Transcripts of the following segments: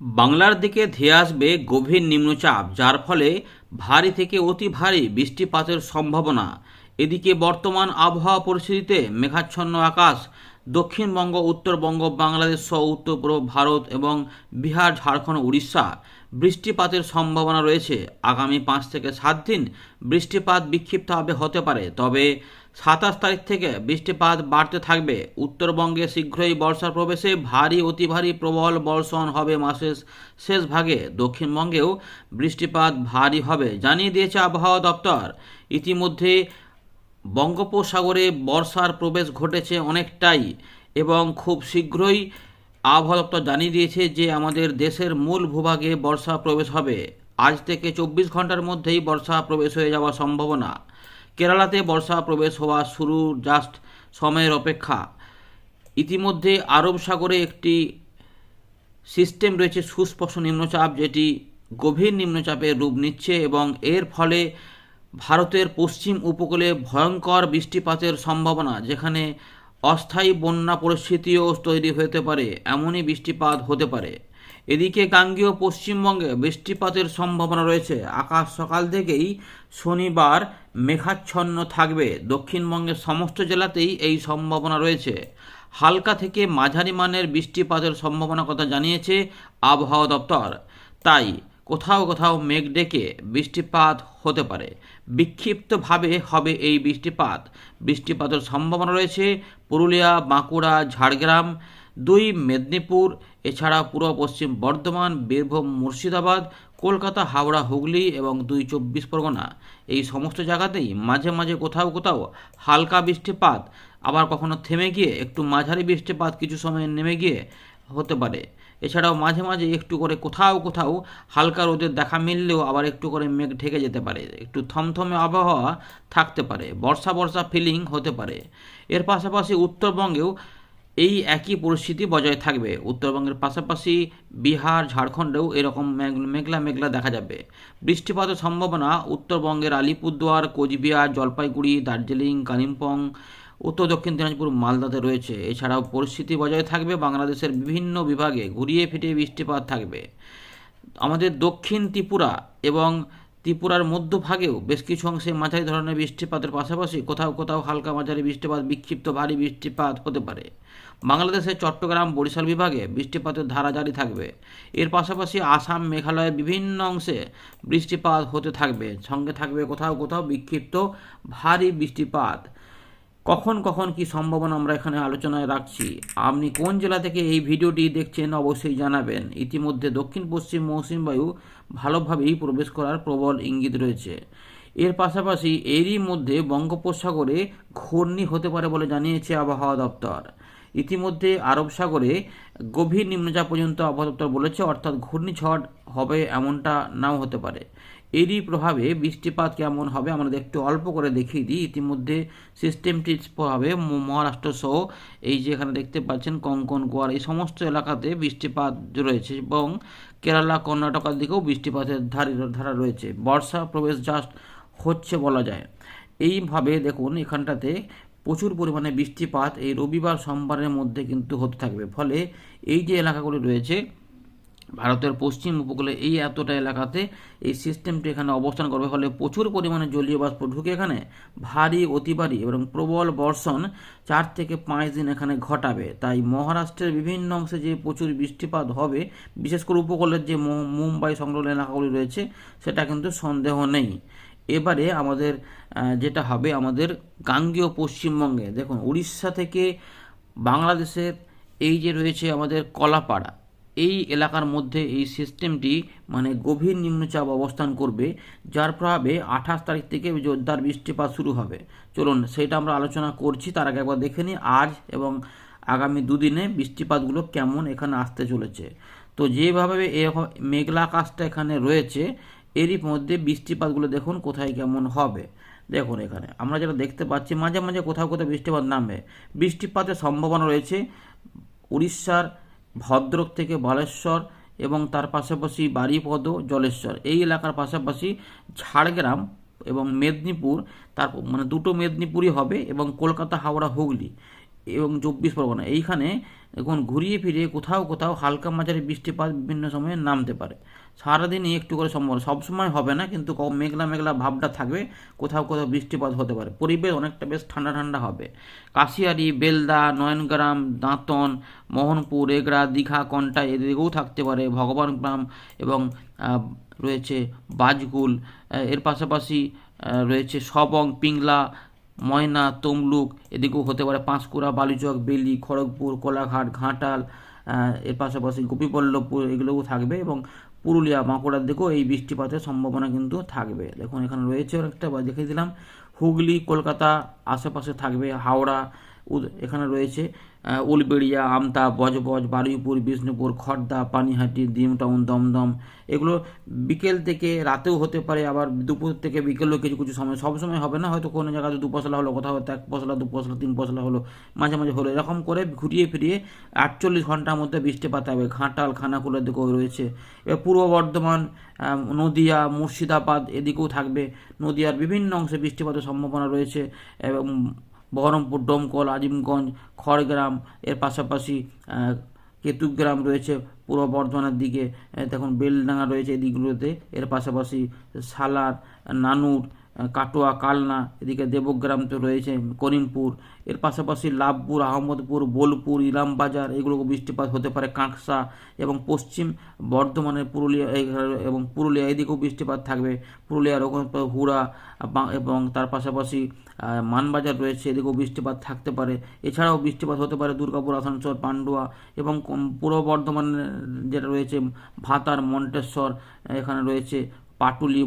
বাংলার দিকে ধেয়ে আসবে গভীর নিম্নচাপ, যার ফলে ভারী থেকে অতি ভারী বৃষ্টিপাতের সম্ভাবনা। এদিকে বর্তমান আবহাওয়া পরিস্থিতিতে মেঘাচ্ছন্ন আকাশ, দক্ষিণবঙ্গ, উত্তরবঙ্গ, বাংলাদেশ সহ উত্তর পূর্ব ভারত এবং বিহার, ঝাড়খণ্ড, উড়িষ্যা বৃষ্টিপাতের সম্ভাবনা রয়েছে। আগামী পাঁচ থেকে সাত দিন বৃষ্টিপাত বিক্ষিপ্তভাবে হতে পারে, তবে সাতাশ তারিখ থেকে বৃষ্টিপাত বাড়তে থাকবে। উত্তরবঙ্গে শীঘ্রই বর্ষার প্রবেশে ভারী, অতি ভারী প্রবল বর্ষণ হবে মাসের শেষ ভাগে। দক্ষিণবঙ্গেও বৃষ্টিপাত ভারী হবে, জানিয়ে দিয়েছে আবহাওয়া দপ্তর। ইতিমধ্যে বঙ্গোপসাগরে বর্ষার প্রবেশ ঘটেছে অনেকটাই এবং খুব শীঘ্রই আবহাওয়া দপ্তর জানিয়ে দিয়েছে যে আমাদের দেশের মূল ভূভাগে বর্ষা প্রবেশ হবে। আজ থেকে চব্বিশ ঘণ্টার মধ্যেই বর্ষা প্রবেশ হয়ে যাওয়ার সম্ভাবনা। কেরালাতে বর্ষা প্রবেশ হওয়া শুরু জাস্ট সময়ের অপেক্ষা। ইতিমধ্যে আরব সাগরে একটি সিস্টেম রয়েছে সুস্পষ্ট নিম্নচাপ, যেটি গভীর নিম্নচাপের রূপ নিচ্ছে এবং এর ফলে ভারতের পশ্চিম উপকূলে ভয়ঙ্কর বৃষ্টিপাতের সম্ভাবনা, যেখানে অস্থায়ী বন্যা পরিস্থিতিও তৈরি হতে পারে, এমনই বৃষ্টিপাত হতে পারে। এদিকে গাঙ্গীয় পশ্চিমবঙ্গে বৃষ্টিপাতের সম্ভাবনা রয়েছে। আকাশ সকাল থেকেই শনিবার মেঘাচ্ছন্ন থাকবে। দক্ষিণবঙ্গের সমস্ত জেলাতেই এই সম্ভাবনা রয়েছে। হালকা থেকে মাঝারি মানের বৃষ্টিপাতের সম্ভাবনার কথা জানিয়েছে আবহাওয়া দপ্তর। তাই কোথাও কোথাও মেঘ ডেকে বৃষ্টিপাত হতে পারে। বিক্ষিপ্তভাবে হবে এই বৃষ্টিপাত। বৃষ্টিপাতের সম্ভাবনা রয়েছে পুরুলিয়া, বাঁকুড়া, ঝাড়গ্রাম, দুই মেদিনীপুর এছাড়া পূর্ব পশ্চিম বর্ধমান, বীরভূম, মুর্শিদাবাদ, কলকাতা, হাওড়া, হুগলি এবং দুই চব্বিশ পরগনা। এই সমস্ত জায়গাতেই মাঝে মাঝে কোথাও কোথাও হালকা বৃষ্টিপাত, আবার কখনো থেমে গিয়ে একটু মাঝারি বৃষ্টিপাত কিছু সময় নেমে গিয়ে হতে পারে। এছাড়াও মাঝে মাঝে একটু করে কোথাও কোথাও হালকা রোদের দেখা মিললেও আবার একটু করে মেঘ ঢেকে যেতে পারে। একটু থমথমে আবহাওয়া থাকতে পারে। বর্ষা বর্ষা ফিলিং হতে পারে। এর পাশাপাশি উত্তরবঙ্গেও এই একই পরিস্থিতি বজায় থাকবে। উত্তরবঙ্গের পাশাপাশি বিহার, ঝাড়খণ্ডেও এরকম মেঘ- মেঘলা মেঘলা দেখা যাবে। বৃষ্টিপাতের সম্ভাবনা উত্তরবঙ্গের আলিপুরদুয়ার, কোচবিহার, জলপাইগুড়ি, দার্জিলিং, কালিম্পং উত্তর দক্ষিণ দিনাজপুর মালদাতে রয়েছে। এছাড়াও পরিস্থিতি বজায় থাকবে বাংলাদেশের বিভিন্ন বিভাগে। ঘুরিয়ে ফিরিয়ে বৃষ্টিপাত থাকবে। আমাদের দক্ষিণ ত্রিপুরা এবং ত্রিপুরার মধ্যভাগেও বেশ কিছু অংশে মাঝারি ধরনের বৃষ্টিপাতের পাশাপাশি কোথাও কোথাও হালকা মাঝারি বৃষ্টিপাত, বিক্ষিপ্ত ভারী বৃষ্টিপাত হতে পারে। বাংলাদেশের চট্টগ্রাম বরিশাল বিভাগে বৃষ্টিপাতের ধারা জারি থাকবে। এর পাশাপাশি আসাম, মেঘালয়ের বিভিন্ন অংশে বৃষ্টিপাত হতে থাকবে। সঙ্গে থাকবে কোথাও কোথাও বিক্ষিপ্ত ভারী বৃষ্টিপাত। কখন কখন কি সম্ভাবনা আমরা এখানে আলোচনায় রাখছি, আপনি কোন জেলা থেকে এই ভিডিওটি দেখছেন অবশ্যই জানাবেন। ইতিমধ্যে দক্ষিণ পশ্চিম মৌসুমী বায়ু ভালোভাবেই প্রবেশ করার প্রবল ইঙ্গিত রয়েছে। এর পাশাপাশি এরই মধ্যে বঙ্গোপসাগরে ঘূর্ণি হতে পারে বলে জানিয়েছে আবহাওয়া দপ্তর। ইতিমধ্যে আরব সাগরে গভীর নিম্নচাপ পর্যন্ত আবহাওয়া দপ্তর বলেছে, অর্থাৎ ঘূর্ণিঝড় হবে এমনটা নাও হতে পারে। এরই প্রভাবে বৃষ্টিপাত কেমন হবে আমরা একটু অল্প করে দেখিয়ে দিই। ইতিমধ্যে সিস্টেমটির প্রভাবে মহারাষ্ট্র সহ এই যে এখানে দেখতে পাচ্ছেন কঙ্কন গোয়ার এই সমস্ত এলাকাতে বৃষ্টিপাত রয়েছে এবং কেরালা, কর্ণাটকার দিকেও বৃষ্টিপাতের ধারি, ধারা রয়েছে। বর্ষা প্রবেশ জাস্ট হচ্ছে বলা যায়। এইভাবে দেখুন এখানটাতে প্রচুর পরিমাণে বৃষ্টিপাত এই রবিবার সোমবারের মধ্যে কিন্তু হতে থাকবে। ফলে এই যে এলাকাগুলি রয়েছে ভারতের পশ্চিম উপকূলে এই এতটা এলাকাতে এই সিস্টেমটি এখানে অবস্থান করবে। ফলে প্রচুর পরিমাণে জলীয় বাষ্প ঢুকে এখানে ভারী, অতি ভারী এবং প্রবল বর্ষণ চার থেকে পাঁচ দিন এখানে ঘটাবে। তাই মহারাষ্ট্রের বিভিন্ন অংশে যে প্রচুর বৃষ্টিপাত হবে, বিশেষ করে উপকূলের যে মুম্বাই সংলগ্ন এলাকাগুলি রয়েছে, সেটা কিন্তু সন্দেহ নেই। এবারে আমাদের যেটা হবে আমাদের গাঙ্গেয় পশ্চিমবঙ্গে। দেখুন, উড়িষ্যা থেকে বাংলাদেশের এই যে রয়েছে আমাদের কলাপাড়া এই এলাকার মধ্যে এই সিস্টেমটি মানে গভীর নিম্নচাপ অবস্থান করবে, যার প্রভাবে আঠাশ তারিখ থেকে জোরদার বৃষ্টিপাত শুরু হবে। চলুন, সেটা আমরা আলোচনা করছি, তার আগে একবার দেখে নিই আজ এবং আগামী দুদিনে বৃষ্টিপাতগুলো কেমন এখানে আসতে চলেছে। তো যেভাবে মেঘলা আকাশটা এখানে রয়েছে, এরই মধ্যে বৃষ্টিপাতগুলো দেখুন কোথায় কেমন হবে। দেখুন এখানে, আমরা যেটা দেখতে পাচ্ছি, মাঝে মাঝে কোথাও কোথাও বৃষ্টিপাত নামবে বৃষ্টিপাতের সম্ভাবনা রয়েছে উড়িষ্যার ভদ্রক থেকে বালেশ্বর এবং তার পাশাপাশি বাড়িপদ জলেশ্বর। এই এলাকার পাশাপাশি ঝাড়গ্রাম এবং মেদিনীপুর, তার মানে দুটো মেদিনীপুরই হবে এবং কলকাতা, হাওড়া, হুগলি এবং চব্বিশ পরগনা। এইখানে এখন ঘুরিয়ে ফিরিয়ে কোথাও কোথাও হালকা মাঝারি বৃষ্টিপাত বিভিন্ন সময়ে নামতে পারে। সারাদিনই একটু করে সম্ভব সবসময় হবে না, কিন্তু মেঘলা মেঘলা ভাবটা থাকবে, কোথাও কোথাও বৃষ্টিপাত হতে পারে। পরিবেশ অনেকটা বেশ ঠান্ডা ঠান্ডা হবে। কাশিয়ারি, বেলদা, নয়নগ্রাম, দাঁতন, মোহনপুর, এগড়া, দীঘা, কন্টা এদিকেও থাকতে পারে ভগবানগ্রাম এবং রয়েছে বাজগুল। এর পাশাপাশি রয়েছে সবং, পিংলা, ময়না, তমলুক এদিকেও হতে পারে পাঁশকুড়া, বালুচক, বেলি, খড়গপুর, কোলাঘাট, ঘাটাল এর পাশাপাশি গোপীবল্লভপুর এগুলোও থাকবে এবং পুরুলিয়া, বাঁকুড়ার দিকেও এই বৃষ্টিপাতের সম্ভাবনা কিন্তু থাকবে। দেখুন, এখানে রয়েছে অনেকটা, বা দেখিয়ে দিলাম, হুগলি, কলকাতা, আশেপাশে থাকবে, হাওড়া এখানে রয়েছে উলবেড়িয়া আমতা বজবজ, বারুইপুর, বিষ্ণুপুর খড়দা পানিহাটি, ডিমটাউন, দমদম, এগুলো বিকেল থেকে রাতেও হতে পারে, আবার দুপুর থেকে বিকেলেও কিছু কিছু সময়, সব সময় হবে না, হয়তো কোনো জায়গাতে দু পশলা হলো, কোথাও এক পশলা, দু পশলা, তিন পশলা হলো, মাঝে মাঝে হলো, এরকম করে ঘুরিয়ে ফিরিয়ে আটচল্লিশ ঘণ্টার মধ্যে বৃষ্টিপাত হবে, ঘাটাল, খানাকুলের দিকেও রয়েছে, এবার পূর্ব বর্ধমান নদিয়া, মুর্শিদাবাদ এদিকেও থাকবে, নদিয়ার বিভিন্ন অংশে বৃষ্টিপাতের সম্ভাবনা রয়েছে, এবং বহরমপুর, ডোমকল, আজিমগঞ্জ, খড়গ্রাম, এর পাশাপাশি কেতুগ্রাম রয়েছে পূর্ব বর্ধমানের দিকে। তখন দেখুন, বেলডাঙ্গা রয়েছে এই দিকগুলোতে এর পাশাপাশি সালার, নানুর কাটোয়া, কালনা, এদিকে দেবগ্রাম তো রয়েছে, করিমপুর। এর পাশাপাশি লাভপুর, আহমদপুর, বোলপুর, ইলামবাজার এগুলো বৃষ্টিপাত হতে পারে কাঁকসা এবং পশ্চিম বর্ধমানের পুরুলিয়া এবং পুরুলিয়া, এদিকেও বৃষ্টিপাত থাকবে। পুরুলিয়ার ওখানে হুড়া এবং তার পাশাপাশি মানবাজার রয়েছে, এদিকেও বৃষ্টিপাত থাকতে পারে। এছাড়াও বৃষ্টিপাত হতে পারে দুর্গাপুর, আসানসোল, পান্ডুয়া এবং পূর্ব বর্ধমানের যেটা রয়েছে, ভাতার মন্টেশ্বর, এখানে রয়েছে পাটুলি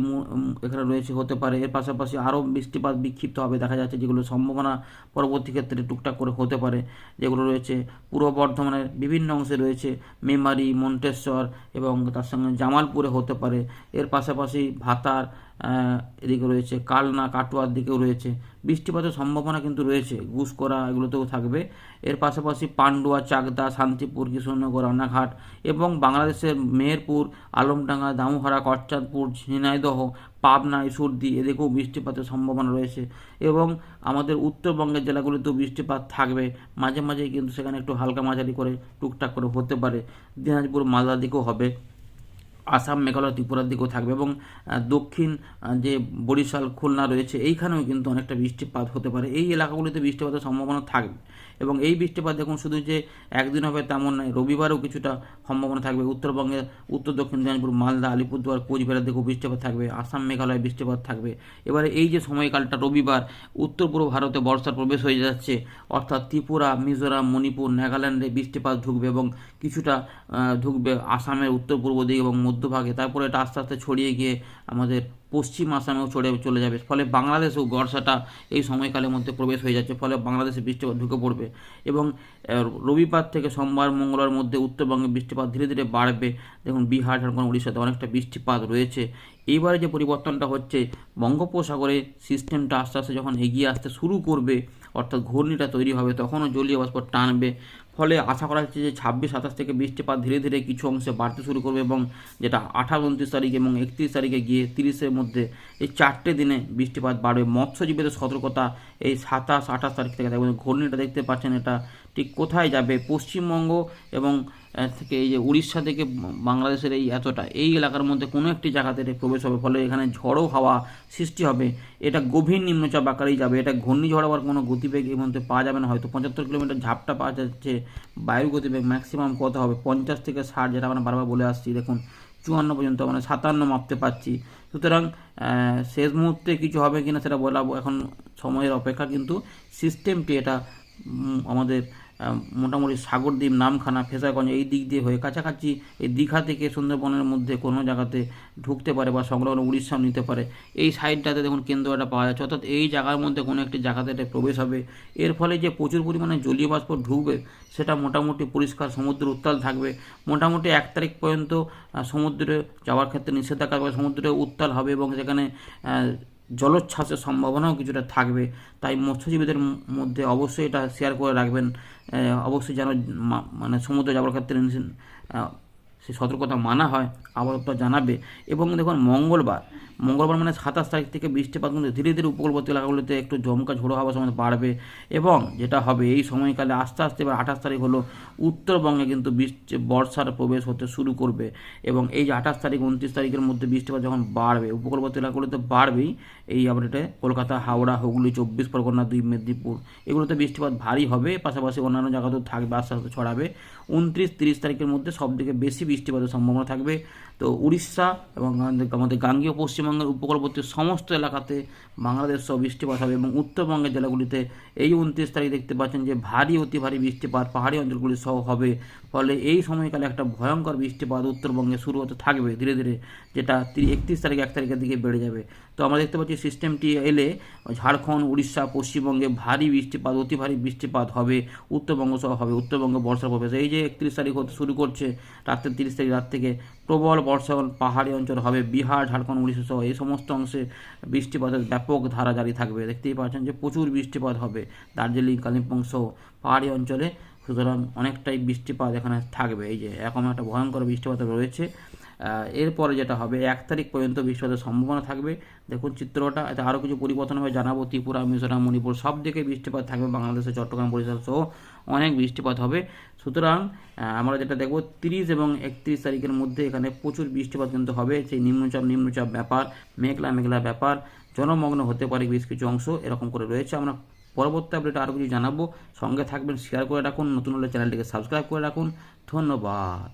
এখানে রয়েছে, হতে পারে। এর পাশাপাশি আরও বৃষ্টিপাত বিক্ষিপ্ত হবে। দেখা যাচ্ছে যেগুলো সম্ভাবনা পরবর্তী ক্ষেত্রে টুকটাক করে হতে পারে। যেগুলো রয়েছে, পূর্ব বর্ধমানের বিভিন্ন অংশে রয়েছে, মেমারি, মন্টেশ্বর এবং তার সঙ্গে জামালপুরে হতে পারে। এর পাশাপাশি ভাতার এদিকে রয়েছে, কালনা কাটোয়ার দিকেও রয়েছে। বৃষ্টিপাতের সম্ভাবনা কিন্তু রয়েছে। ঘুষকরা এগুলোতেও থাকবে। এর পাশাপাশি পান্ডুয়া, চাকদা, শান্তিপুর কৃষ্ণনগর রানাঘাট এবং বাংলাদেশের মেহেরপুর, আলমডাঙ্গা, দামুহারা করচাঁদপুর ঝিনাইদহ, পাবনা ইসুরদি এদিকেও বৃষ্টিপাতের সম্ভাবনা রয়েছে এবং আমাদের উত্তরবঙ্গের জেলাগুলিতেও বৃষ্টিপাত থাকবে। মাঝে মাঝে কিন্তু সেখানে একটু হালকা মাঝারি করে টুকটাক করে হতে পারে। দিনাজপুর, মালদার দিকেও হবে। আসাম, মেঘালয়, ত্রিপুরার দিকেও থাকবে এবং দক্ষিণ যে বরিশাল, খুলনা রয়েছে, এইখানেও কিন্তু অনেকটা বৃষ্টিপাত হতে পারে। এই এলাকাগুলিতে বৃষ্টিপাতের সম্ভাবনা থাকবে এবং এই বৃষ্টিপাত দেখুন, শুধু যে একদিন হবে তেমন নয়, রবিবারেও কিছুটা সম্ভাবনা থাকবে। উত্তরবঙ্গে, উত্তর, দক্ষিণ, দিনাজপুর, মালদা, আলিপুরদুয়ার, কোচবিহারের দিকেও বৃষ্টিপাত থাকবে, আসাম, মেঘালয় বৃষ্টিপাত থাকবে। এবারে এই যে সময়কালটা, রবিবার, উত্তর, পূর্ব ভারতে বর্ষার প্রবেশ হয়ে যাচ্ছে, অর্থাৎ ত্রিপুরা, মিজোরাম, মণিপুর, নাগাল্যান্ডে বৃষ্টিপাত ঢুকবে এবং কিছুটা ঢুকবে আসামের উত্তর, পূর্ব দিকে এবং মধ্যভাগে, তারপরে এটা আস্তে আস্তে ছড়িয়ে গিয়ে আমাদের পশ্চিম আসামেও ছড়ে চলে যাবে। ফলে বাংলাদেশেও বর্ষাটা এই সময়কালের মধ্যে প্রবেশ হয়ে যাচ্ছে, ফলে বাংলাদেশে বৃষ্টিপাত ঢুকে পড়বে এবং রবিবার থেকে সোমবার, মঙ্গলবার মধ্যে উত্তরবঙ্গে বৃষ্টিপাত ধীরে ধীরে বাড়বে। দেখুন, বিহার, ঝাড়খণ্ড, উড়িষ্যাতে অনেকটা বৃষ্টিপাত রয়েছে। এইবারে যে পরিবর্তনটা হচ্ছে, বঙ্গোপসাগরে সিস্টেমটা আস্তে আস্তে যখন এগিয়ে আসতে শুরু করবে, অর্থাৎ ঘূর্ণিটা তৈরি হবে, তখনও জলীয় বাষ্প টানবে। ফলে আশা করা হচ্ছে যে ছাব্বিশ, সাতাশ থেকে বৃষ্টিপাত ধীরে ধীরে কিছু অংশে বাড়তে শুরু করবে এবং যেটা আঠাশ উনত্রিশ তারিখ এবং একত্রিশ তারিখে গিয়ে তিরিশের মধ্যে এই চারটে দিনে বৃষ্টিপাত বাড়বে। মৎস্যজীবীদের সতর্কতা এই সাতাশ, আঠাশ তারিখ থেকে। থাকবে ঘূর্ণিটা দেখতে পাচ্ছেন এটা ঠিক কোথায় যাবে? পশ্চিমবঙ্গ এবং থেকে এই যে উড়িষ্যা থেকে বাংলাদেশের এই এতটা, এই এলাকার মধ্যে কোনো একটি জায়গাতে প্রবেশ হবে, ফলে এখানে ঝড়ো হাওয়া সৃষ্টি হবে, এটা গভীর নিম্নচাপ আকারেই যাবে, এটা ঘূর্ণিঝড় হওয়ার কোনো গতিবেগ এর মধ্যে পাওয়া যাবে না, হয়তো পঁচাত্তর কিলোমিটার ঝাপটা পাওয়া যাচ্ছে, বায়ু গতিবেগ ম্যাক্সিমাম কত হবে, পঞ্চাশ থেকে ষাট যেটা আমরা বারবার বলে আসছি, দেখুন চুয়ান্ন পর্যন্ত মানে সাতান্ন মাপতে পাচ্ছি সুতরাং শেষ মুহূর্তে কিছু হবে কিনা সেটা বলা, এখন সময়ের অপেক্ষা, কিন্তু সিস্টেমটি এটা আমাদের মোটামুটি সাগরদ্বীপ, নামখানা, ফেসাগঞ্জ এই দিক দিয়ে হয়ে কাছাকাছি এই দীঘা থেকে সুন্দরবনের মধ্যে কোনো জায়গাতে ঢুকতে পারে বা সংলগ্ন উড়িষ্যাও নিতে পারে। এই সাইডটাতে দেখুন কেন্দ্রটা পাওয়া যাচ্ছে। অর্থাৎ এই জায়গার মধ্যে কোনো একটি জায়গাতে এটা প্রবেশ হবে। এর ফলে যে প্রচুর পরিমাণে জলীয় বাষ্প ঢুকবে, সেটা মোটামুটি পরিষ্কার সমুদ্র উত্তাল থাকবে। মোটামুটি এক তারিখ পর্যন্ত সমুদ্রে যাওয়ার ক্ষেত্রে নিষেধাজ্ঞা সমুদ্রে উত্তাল হবে এবং সেখানে জলোচ্ছ্বাসের সম্ভাবনাও কিছুটা থাকবে। তাই মৎস্যজীবীদের মধ্যে অবশ্যই এটা শেয়ার করে রাখবেন। অবশ্যই যেন মানে সমুদ্রে যাওয়ার ক্ষেত্রে সে সতর্কতা মানা হয় আবহাওয়া জানাবে। এবং দেখুন, মঙ্গলবার মঙ্গলবার মানে সাতাশ তারিখ থেকে বৃষ্টিপাত কিন্তু ধীরে ধীরে উপকূলবর্তী এলাকাগুলোতে একটু জমকা ঝোড়ো হওয়ার সময় বাড়বে এবং যেটা হবে, এই সময়কালে আস্তে আস্তে এবার আঠাশ তারিখ হলো উত্তরবঙ্গে কিন্তু বৃষ্টি, বর্ষার প্রবেশ হতে শুরু করবে এবং এই যে আঠাশ তারিখ, উনত্রিশ তারিখের মধ্যে বৃষ্টিপাত যখন বাড়বে, উপকূলবর্তী এলাকাগুলোতে বাড়বেই এই আপডেটে কলকাতা, হাওড়া, হুগলি, চব্বিশ পরগনা, দুই মেদিনীপুর। এগুলোতে বৃষ্টিপাত ভারী হবে, পাশাপাশি অন্যান্য জায়গাতেও থাকবে, আস্তে আস্তে ছড়াবে। উনত্রিশ, তিরিশ তারিখের মধ্যে সব থেকে বেশি বৃষ্টিপাতের সম্ভাবনা থাকবে। তো উড়িষ্যা এবং আমাদের- গাঙ্গীয় পশ্চিমবঙ্গের উপকূলবর্তী সমস্ত এলাকাতে বাংলাদেশ সহ বৃষ্টিপাত হবে এবং উত্তরবঙ্গের জেলাগুলিতে এই উনত্রিশ তারিখ দেখতে পাচ্ছেন যে ভারী, অতি ভারী বৃষ্টিপাত পাহাড়ি অঞ্চলগুলি সহ হবে। ফলে এই সময়কালে একটা ভয়ঙ্কর বৃষ্টিপাত উত্তরবঙ্গে শুরু হতে থাকবে ধীরে ধীরে, যেটা একত্রিশ তারিখ, এক তারিখের দিকে বেড়ে যাবে। তো আমরা দেখতে পাচ্ছি সিস্টেমটি এলে ঝাড়খণ্ড, উড়িষ্যা, পশ্চিমবঙ্গে ভারী বৃষ্টিপাত, অতি ভারী বৃষ্টিপাত হবে, উত্তরবঙ্গ সহ হবে, উত্তরবঙ্গে বর্ষা প্রবেশ। এই যে একত্রিশ তারিখ হতে শুরু করছে রাত্রে তিরিশ তারিখ রাত থেকে প্রবল বর্ষা পাহাড়ি অঞ্চল হবে। বিহার, ঝাড়খণ্ড, উড়িষ্যা সহ এই সমস্ত অংশে বৃষ্টিপাতের ব্যাপক ধারা জারি থাকবে। দেখতেই পাচ্ছেন যে প্রচুর বৃষ্টিপাত হবে দার্জিলিং, কালিম্পং সহ পাহাড়ি অঞ্চলে। সুতরাং অনেকটাই বৃষ্টিপাত এখানে থাকবে। এই যে, এরকম একটা ভয়ঙ্কর বৃষ্টিপাত রয়েছে। এরপরে যেটা হবে, এক তারিখ পর্যন্ত বৃষ্টিপাতের সম্ভাবনা থাকবে। দেখুন চিত্রটা, এতে আরও কিছু পরিবর্তন হবে, জানাব ত্রিপুরা, মিজোরাম, মণিপুর, সব দিকে বৃষ্টিপাত থাকবে, বাংলাদেশের চট্টগ্রাম বরিশাল সহ অনেক বৃষ্টিপাত হবে। সুতরাং আমরা যেটা দেখব, তিরিশ এবং একত্রিশ তারিখের মধ্যে এখানে প্রচুর বৃষ্টিপাত কিন্তু হবে। সেই নিম্নচাপ নিম্নচাপ ব্যাপার, মেঘলা মেঘলা ব্যাপার জনমগ্ন হতে পারে বেশ কিছু অংশ, এরকম করে রয়েছে। আমরা পরবর্তী আপডেটে আরও কিছু জানাব। সঙ্গে থাকবেন শেয়ার করে রাখুন, নতুন হলে চ্যানেলটিকে সাবস্ক্রাইব করে রাখুন। ধন্যবাদ।